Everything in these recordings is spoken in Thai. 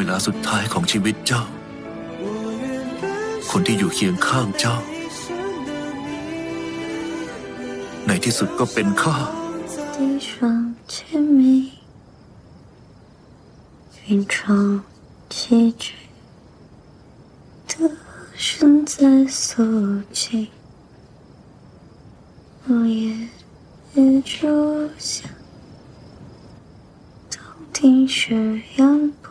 เวลาสุดท้ายของชีวิตเจ้า คนที่อยู่เคียงข้างเจ้า ในที่สุดก็เป็นข้า 地上甜蜜，云窗寄居的身在诉尽，落叶与朱香，洞庭雪烟波，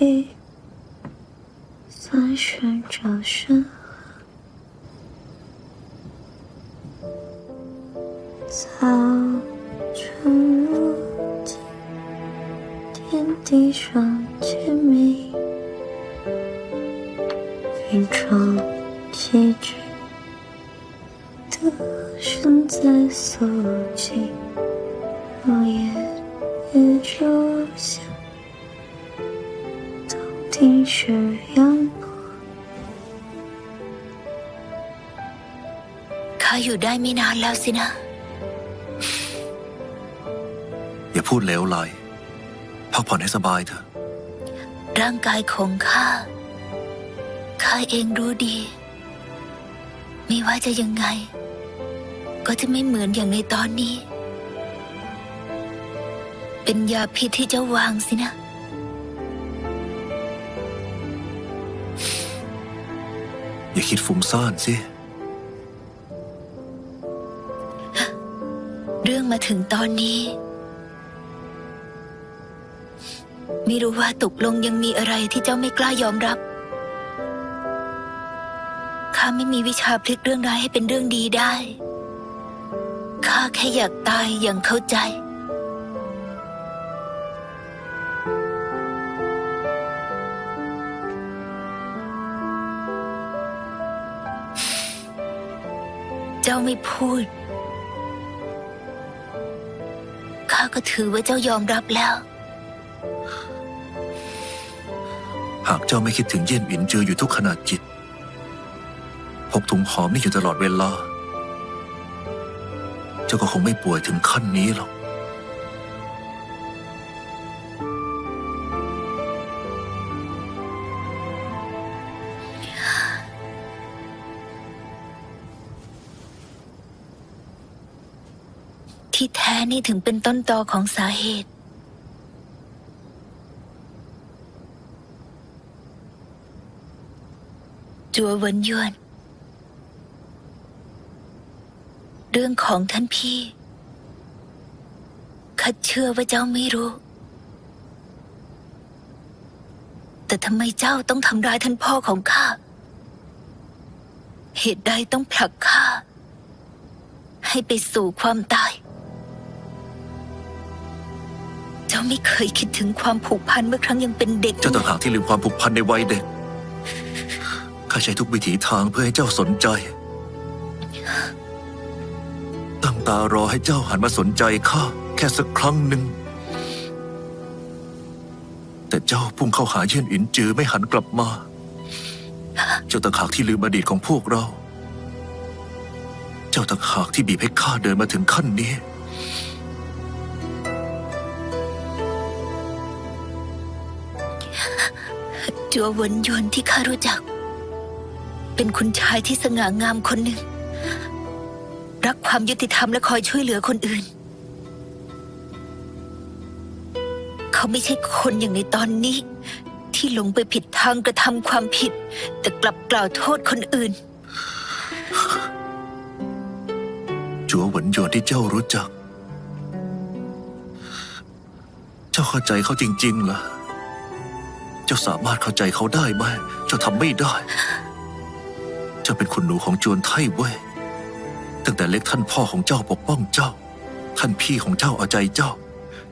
一三寻找生早春落地，天地上见明，云中栖居的身在所及，落叶雨中响。洞庭雪烟波。 ข้าอยู่ได้ไม่นานแล้วสินะ อย่าพูดเหลวไหล พักผ่อนให้สบายเถอะ ร่างกายของข้า ข้าเองรู้ดี ไม่ว่าจะยังไง ก็จะไม่เหมือนอย่างในตอนนี้ เป็นยาพิษที่เจ้าวางสินะ อย่าคิดฟุ้งซ่านสิ เรื่องมาถึงตอนนี้ ไม่รู้ว่าตกลงยังมีอะไรที่เจ้าไม่กล้ายอมรับ ข้าไม่มีวิชาพลิกเรื่องร้ายให้เป็นเรื่องดีได้ ข้าแค่อยากตายอย่างเข้าใจ จ้าไม่พูด ข้าก็ถือว่าเจ้ายอมรับแล้ว หากเจ้าไม่คิดถึงเย่ยนหวินเจืออยู่ทุกขณะจิต พกถุงหอมนี่อยู่ตลอดเวลา เจ้าก็คงไม่ป่วยถึงขั้นนี้หรอก ที่แท้นี่ถึงเป็นต้นตอของสาเหตุ จัวเวินยวน เรื่องของท่านพี่ข้าเชื่อว่าเจ้าไม่รู้ แต่ทำไมเจ้าต้องทำร้ายท่านพ่อของข้า เหตุใดต้องผลักข้าให้ไปสู่ความตาย ไม่เคยคิดถึงความผูกพันเมื่อครั้งยังเป็นเด็ก เจ้าต่างหากที่ลืมความผูกพันในวัยเด็ก ข้าใช้ทุกวิถีทางเพื่อให้เจ้าสนใจ ตั้งตารอให้เจ้าหันมาสนใจข้าแค่สักครั้งหนึ่ง แต่เจ้าพุ่งเข้าหาเยี่ยนอินจือไม่หันกลับมา เจ้าต่างหากที่ลืมอดีตของพวกเรา เจ้าต่างหากที่บีบให้ข้าเดินมาถึงขั้นนี้ จัวหวนยวนที่ข้ารู้จัก เป็นคุณชายที่สง่างามคนหนึ่ง รักความยุติธรรมและคอยช่วยเหลือคนอื่น เขาไม่ใช่คนอย่างในตอนนี้ ที่หลงไปผิดทางกระทำความผิด แต่กลับกล่าวโทษคนอื่น จัวหวนยวนที่เจ้ารู้จัก เจ้าเข้าใจเขาจริงๆเหรอ เจ้าสามารถเข้าใจเขาได้ไหม เจ้าทำไม่ได้ เจ้าเป็นคุณหนูของจวนไทเว่ยตั้งแต่เล็กท่านพ่อของเจ้าปกป้องเจ้า ท่านพี่ของเจ้าเอาใจเจ้า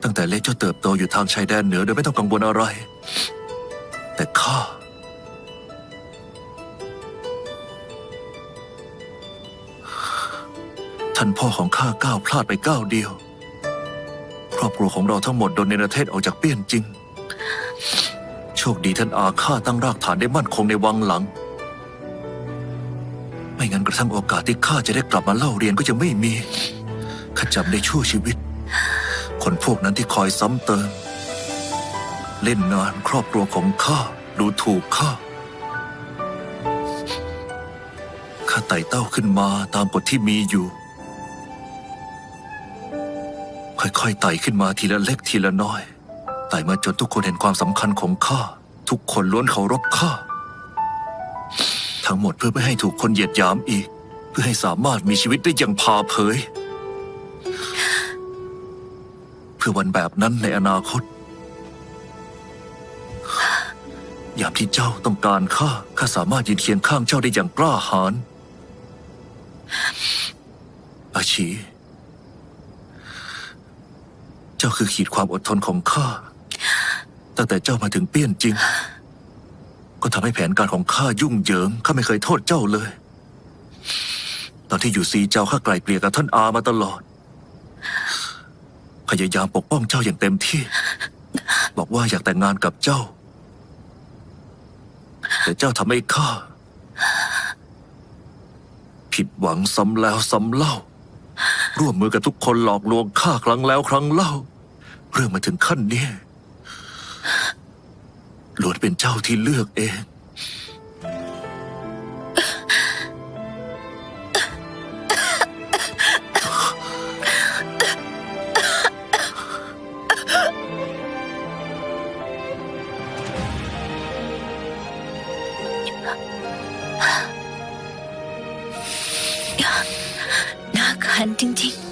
ตั้งแต่เล็กเจ้าเติบโตอยู่ทางชายแดนเหนือโดยไม่ต้องกังวลอะไร แต่ข้าท่านพ่อของข้าก้าวพลาดไปก้าวเดียว ครอบครัวของเราทั้งหมดโดนเนรเทศออกจากเปี้ยนจริง คดีท่านอาข้าตั้งรากฐานได้มั่นคงในวังหลัง ไม่งั้นกระทั่งโอกาสที่ข้าจะได้กลับมาเล่าเรียนก็จะไม่มีข้าจำได้ชั่วชีวิต คนพวกนั้นที่คอยซ้ำเติม เล่นงานครอบครัวของข้าดูถูกข้าข้าไต่เต้าขึ้นมาตามกฎที่มีอยู่ ค่อยๆไต่ขึ้นมาทีละเล็กทีละน้อยไต่มาจนทุกคนเห็นความสำคัญของข้า ทุกคนล้วนเคารพข้า ทั้งหมดเพื่อไม่ให้ถูกคนเหยียดหยามอีก เพื่อให้สามารถมีชีวิตได้อย่างพาเผย เพื่อวันแบบนั้นในอนาคต ยามที่เจ้าต้องการข้าข้าสามารถยืนเคียงข้างเจ้าได้อย่างกล้าหาญอาชี เจ้าคือขีดความอดทนของข้า ตั้งแต่เจ้ามาถึงเปี้ยนจริง ก็ทำให้แผนการของข้ายุ่งเหยิงข้าไม่เคยโทษเจ้าเลย ตอนที่อยู่ซีเจ้าข้าไกลเกลี่ยกับท่านอามาตลอดพยายามปกป้องเจ้าอย่างเต็มที่ บอกว่าอยากแต่งงานกับเจ้า แต่เจ้าทำให้ข้าผิดหวังซ้ำแล้วซ้ำเล่า ร่วมมือกับทุกคนหลอกลวงข้าครั้งแล้วครั้งเล่า เรื่องมาถึงขั้นนี้ ล้วนเป็นเจ้าที่เลือกเอง น่าขันจริงๆ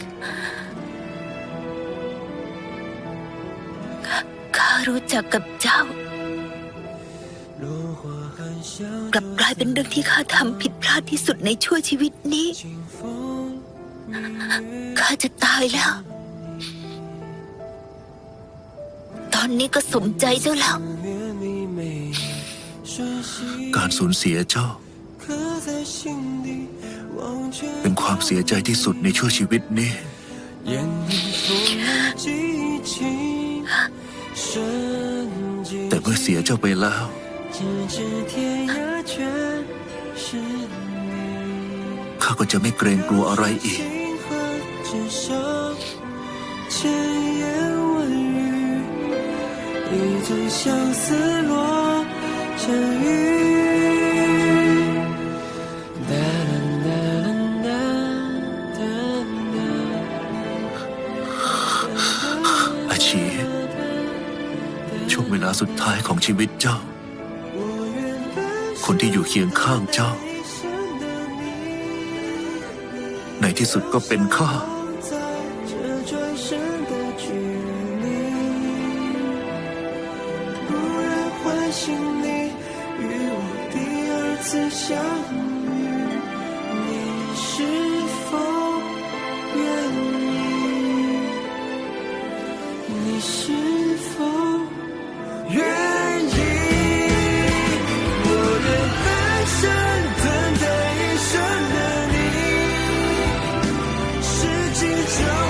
ข้าข้ารู้จักกับเจ้า กลับกลายเป็นเรื่องที่ข้าทำผิดพลาดที่สุดในชั่วชีวิตนี้ข้าจะตายแล้ว ตอนนี้ก็สมใจเจ้าแล้ว การสูญเสียเจ้า เป็นความเสียใจที่สุดในชั่วชีวิตนี้แต่เมื่อเสียเจ้าไปแล้ว ข้าก็จะไม่เกรงกลัวอะไรอีก 情和至少千言万语，一尊相思落成雨。哒啦哒啦哒哒哒。 อาชี ช่วงเวลาสุดท้ายของชีวิตเจ้า คนที่อยู่เคียงข้างเจ้า ในที่สุดก็เป็นข้า。 心中